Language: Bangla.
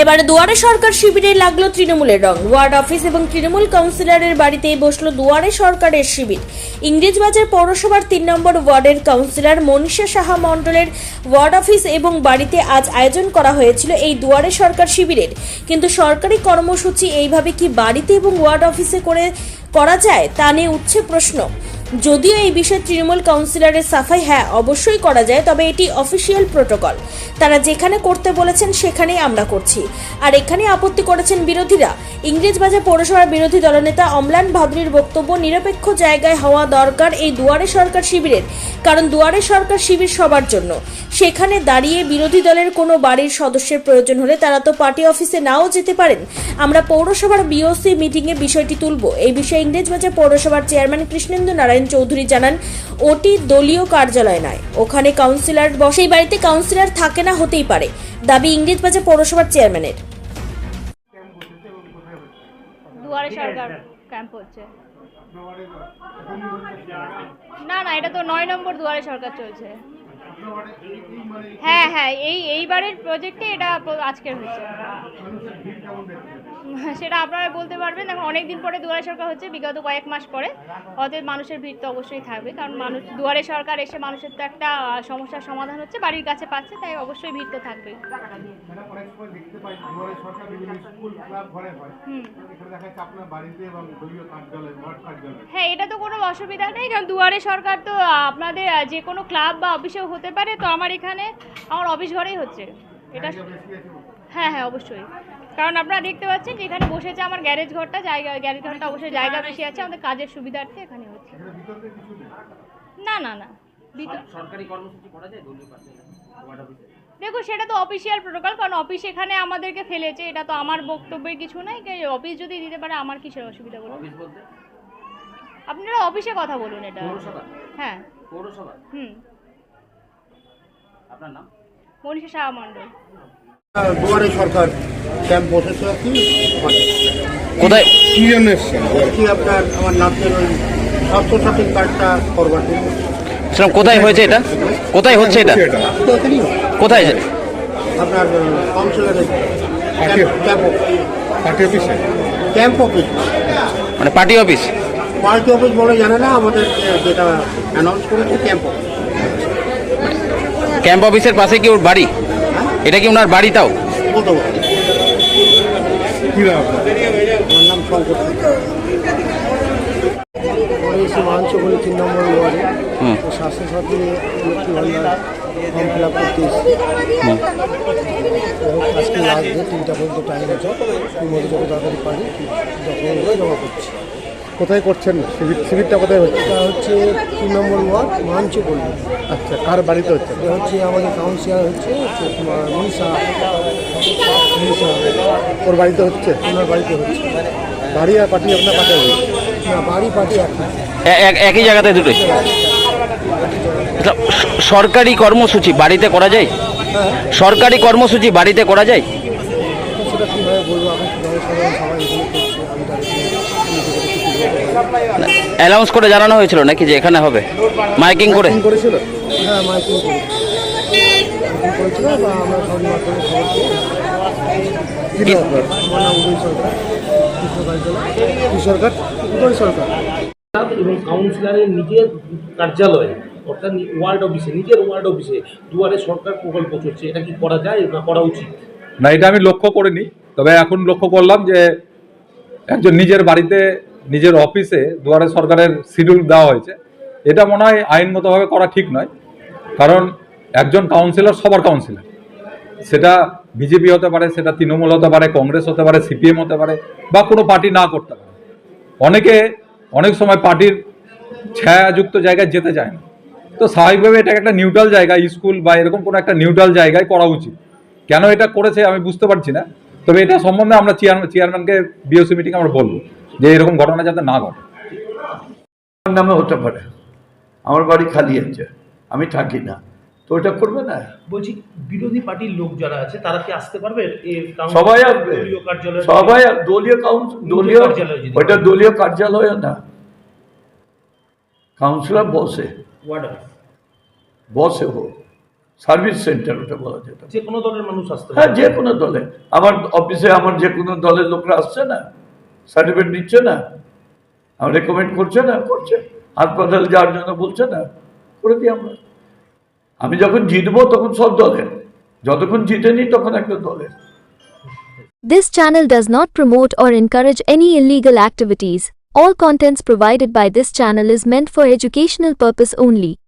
এবারে দুয়ারে সরকার শিবিরে লাগল তৃণমূলের রং। ওয়ার্ড অফিস এবং তৃণমূল কাউন্সিলরের বাড়িতেই বসল দুয়ারে সরকারের শিবির। ইংরেজবাজার পৌরসভার তিন নম্বর ওয়ার্ডের কাউন্সিলর মনীষা সাহা মণ্ডলের ওয়ার্ড অফিস এবং বাড়িতে আজ আয়োজন করা হয়েছিল এই দুয়ারে সরকার শিবিরের। কিন্তু সরকারি কর্মসূচি এইভাবে কি বাড়িতে এবং ওয়ার্ড অফিসে করে করা যায় তা নিয়ে উঠছে প্রশ্ন। যদিও এই বিষয়ে তৃণমূল কাউন্সিলরের সাফাই হ্যাঁ অবশ্যই করা যায়, তবে এটি অফিসিয়াল প্রোটোকল তারা যেখানে করতে বলেছেন সেখানেই আমরা করছি। আর এখানে আপত্তি করেছেন বিরোধীরা। ইংরেজবাজার পৌরসভার বিরোধী দলনেতা অম্লান ভাদ্রির বক্তব্য, নিরপেক্ষ জায়গায় হওয়া দরকার এই দুয়ারে সরকার শিবিরের, কারণ দুয়ারে সরকার শিবির সবার জন্য। সেখানে দাঁড়িয়ে বিরোধী দলের কোনো বাড়ির সদস্যের প্রয়োজন হলে তারা তো পার্টি অফিসে নাও যেতে পারেন। আমরা পৌরসভার বিওসি মিটিংয়ে বিষয়টি তুলব। এই বিষয়ে ইংরেজবাজার পৌরসভার চেয়ারম্যান কৃষ্ণেন্দু নারায়ণ চৌধুরী জানান, ওটি দলীয় কার্যালয় নয়। ওখানে কাউন্সিলর বসেই বাড়িতে কাউন্সিলর থাকে না, হতেই পারে। দাবি ইংরেজ ইংরেজবাজার পৌরসভার চেয়ারম্যানের। না না, এটা তো নয় নম্বর দুয়ারে সরকার চলছে। হ্যাঁ হ্যাঁ এই, এইবারের প্রজেক্টে এটা আজকের হয়েছে। সেটা আপনারা বলতে পারবেন। এখন অনেক দিন পরে দুয়ারে সরকার হচ্ছে, বিগত কয়েক মাস পরে। অতএব মানুষের ভিড় তো অবশ্যই থাকবে, কারণ মানুষ, দুয়ারে সরকার এসে মানুষের তো একটা সমস্যার সমাধান হচ্ছে, বাড়ির কাছে পাচ্ছে, তাই অবশ্যই ভিড় তো থাকবে হ্যাঁ এটা তো কোনো অসুবিধা নেই, কারণ দুয়ারে সরকার তো আপনাদের যে কোনো ক্লাব বা অফিসেও হতে পারে তো আমার এখানে আমার অফিস ঘরেই হচ্ছে। এটা। হ্যাঁ হ্যাঁ অবশ্যই। কারণ আপনারা দেখতে পাচ্ছেন যে এখানে বসেছে আমার গ্যারেজ ঘরটা জায়গা গ্যারেজ ঘরটা অবশ্যই জায়গা বেশি আছে আমাদের কাজের সুবিধার্থে এখানে হচ্ছে। না না না। দেখো সেটা তো অফিসিয়াল প্রোটোকল কারণ অফিস এখানে আমাদেরকে ফেলেছে এটা তো আমার বক্তব্যের কিছু নাই অফিস যদি দিতে পারে আমার কিসের অসুবিধা বলুন? আপনারা অফিসে কথা বলুন এটা। পৌরসভা? হ্যাঁ। পৌরসভা? হুম। আপনার নাম? মনীষা শাহ মণ্ডল। দুয়ারে সরকার ক্যাম্প বসেছে আর কি কোথায়? কি জন্য এসছেন? কি আপনার আমার ওই কার্ডটা করবার জন্য? সেরকম কোথায় হয়েছে এটা? কোথায় হচ্ছে এটা? কোথায় আপনার কাউন্সিলরের পার্টি অফিসে ক্যাম্প অফিস মানে পার্টি অফিস পার্টি অফিস বলে জানে না আমাদের যেটা অ্যানাউন্স করেছে ক্যাম্প অফিস ক্যাম্প অফিসের পাশে কি ওর বাড়ি? এটা কি ওনার বাড়ি তাও? ফিল আপ তিনটা পর্যন্ত টাইম আছে তাড়াতাড়ি পারি ডকুমেন্টগুলো জমা করছি কোথায় করছেন? শিবির শিবিরটা কোথায় হচ্ছে? এটা হচ্ছে তিন নম্বর ওয়ার্ড মাঞ্চপল্লী আচ্ছা কার বাড়িতে হচ্ছে? এটা হচ্ছে আমাদের কাউন্সিলর হচ্ছে তোমার মনীষা মনীষা ওর বাড়িতে হচ্ছে? ওনার বাড়িতে হচ্ছে। বাড়ি আর পার্টি আপনার হবে? না বাড়ি পার্টি একই জায়গাতে দুটোই? আচ্ছা, সরকারি কর্মসূচি বাড়িতে করা যায়? হ্যাঁ। সরকারি কর্মসূচি বাড়িতে করা যায়? কীভাবে বলব? কীভাবে সবাই করছে? আমি। অ্যানাউন্স করে জানানো হয়েছিল নাকি যে এখানে হবে? মাইকিং করে? করেছিল? হ্যাঁ মাইকিং করি করেছিল বা আমরা সব মাধ্যমে খবর পেয়ে কি নাম আপনার আমার নাম উদয় সরকার। কৃষ্ণ কার্যালয়। সরকার উদয় সরকার। এবং কাউন্সিলরের নিজের কার্যালয়ে অর্থাৎ ওয়ার্ড অফিসে নিজের ওয়ার্ড অফিসে দুয়ারে সরকার প্রকল্প চলছে। এটা কি করা যায় না করা উচিত? না, এটা আমি লক্ষ্য করিনি। তবে এখন লক্ষ্য করলাম যে একজন নিজের বাড়িতে, নিজের অফিসে দুয়ারে সরকারের শিডিউল দেওয়া হয়েছে। এটা মনে হয় আইনগতভাবে করা ঠিক নয়, কারণ একজন কাউন্সিলর সবার কাউন্সিলর সেটা বিজেপি হতে পারে, সেটা তৃণমূল হতে পারে, কংগ্রেস হতে পারে, সিপিএম হতে পারে, বা কোনো পার্টি না করতে পারে। অনেকে অনেক সময় পার্টির ছায়াযুক্ত জায়গায় যেতে চায় না। তো স্বাভাবিকভাবে এটা একটা নিউট্রাল জায়গা, স্কুল বা এরকম কোনো একটা নিউট্রাল জায়গায় করা উচিত। কেন এটা করেছে আমি বুঝতে পারছি না। তবে এটা সম্বন্ধে আমরা চেয়ারম্যান চেয়ারম্যানকে বিওসি মিটিং আমরা বলব যে এরকম ঘটনা যাতে না ঘটে। আমার নামে হতে পারে। আমার বাড়ি খালি আছে। আমি থাকি না। তো ওটা করবে না? বলছি বিরোধী পার্টির লোক যারা আছে তারা কি আসতে পারবে? সবাই আসবে। সবাই দলীয় কাউন্সিল দলীয় কার্যালয় ওইটা দলীয় কার্যালয় না। কাউন্সিলর বসে। বসে হোক। সার্ভিস সেন্টার ওটা বলা যেত। যে কোনো দলের মানুষ আসতে হ্যাঁ যে কোনো দলে। আমার অফিসে আমার যে কোনো দলের লোকরা আসছে না? সার্টিফিকেট নিচ্ছে না? আমার রেকমেন্ড করছে না? করছে। হাসপাতাল যাওয়ার জন্য বলছে না? করে দিই আমরা। আমি যখন জিতবো তখন সব দলের। যতক্ষণ জিতেনি তখন একটা দলের। This channel does not promote or encourage any illegal activities. All contents provided by this channel is meant for educational purpose only.